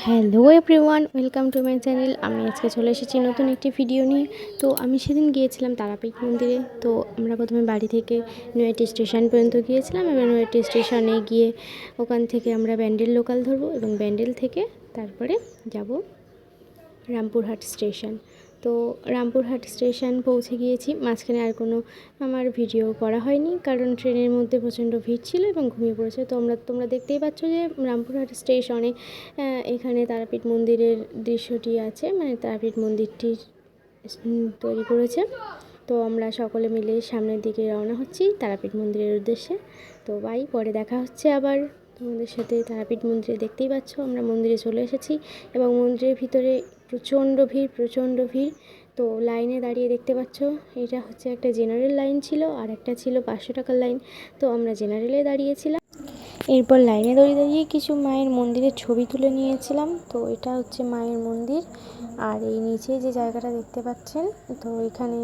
Hello everyone, welcome to my channel. আমি আজকে চলে এসেছি নতুন একটি ভিডিও নিয়ে। তো আমি সেদিন গিয়েছিলাম তারাপীঠ মন্দিরে। তো আমরা প্রথমে বাড়ি থেকে নয়টি স্টেশন পর্যন্ত গিয়েছিলাম এবং নয়টি স্টেশনে গিয়ে ওখান থেকে আমরা ব্যান্ডেল লোকাল ধরবো এবং ব্যান্ডেল থেকে তারপরে যাব রামপুরহাট স্টেশন। তো রামপুরহাট স্টেশন পৌঁছে গিয়েছি। মাঝখানে আর কোনো আমার ভিডিও করা হয়নি কারণ ট্রেনের মধ্যে প্রচণ্ড ভিড় ছিল এবং ঘুমিয়ে পড়েছে। তো আমরা, তোমরা দেখতেই পাচ্ছ যে রামপুরহাট স্টেশনে এখানে তারাপীঠ মন্দিরের দৃশ্যটি আছে। মানে তারাপীঠ মন্দিরটি তৈরি করেছে। তো আমরা সকলে মিলে সামনের দিকে রওনা হচ্ছি তারাপীঠ মন্দিরের উদ্দেশ্যে। তো বাই পরে দেখা হচ্ছে আবার। তোমাদের সাথে তারাপীঠ মন্দিরে দেখতেই পাচ্ছ, আমরা মন্দিরে চলে এসেছি এবং মন্দিরের ভিতরে প্রচণ্ড ভিড় প্রচণ্ড ভিড়। তো লাইনে দাঁড়িয়ে দেখতে পাচ্ছ, এটা হচ্ছে একটা জেনারেল লাইন ছিল আর একটা ছিল পাঁচশো টাকার লাইন। তো আমরা জেনারেলে দাঁড়িয়েছিলাম। এরপর লাইনে দাঁড়িয়ে দাঁড়িয়ে কিছু মায়ের মন্দিরের ছবি তুলে নিয়েছিলাম। তো এটা হচ্ছে মায়ের মন্দির। আর এই নিচে যে জায়গাটা দেখতে পাচ্ছেন, তো এখানে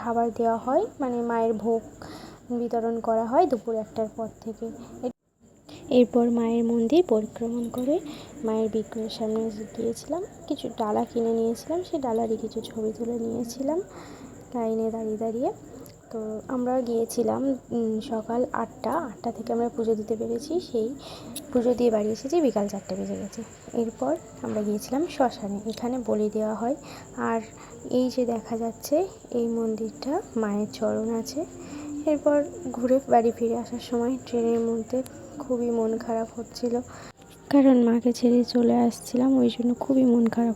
খাবার দেওয়া হয় মানে মায়ের ভোগ বিতরণ করা হয় দুপুর একটার পর থেকে। এরপর মায়ের মন্দির পরিক্রমণ করে মায়ের বিগ্রহের সামনে গিয়েছিলাম। কিছু ডালা কিনে নিয়েছিলাম, সেই ডালারই কিছু ছবি তুলে নিয়েছিলাম লাইনে দাঁড়িয়ে দাঁড়িয়ে। তো আমরা গিয়েছিলাম সকাল আটটা আটটা থেকে আমরা পুজো দিতে পেরেছি, সেই পুজো দিয়ে বাড়ি এসেছি, বিকাল চারটে বেজে গেছে। এরপর আমরা গিয়েছিলাম শ্মশানে, এখানে বলি দেওয়া হয়। আর এই যে দেখা যাচ্ছে, এই মন্দিরটা মায়ের চরণ আছে। এরপর ঘুরে বাড়ি ফিরে আসার সময় ট্রেনের মধ্যে খুবই মন খারাপ হচ্ছিল। কারণ মাকে ছেড়ে চলে আসছিলাম, ওই জন্য খুবই মন খারাপ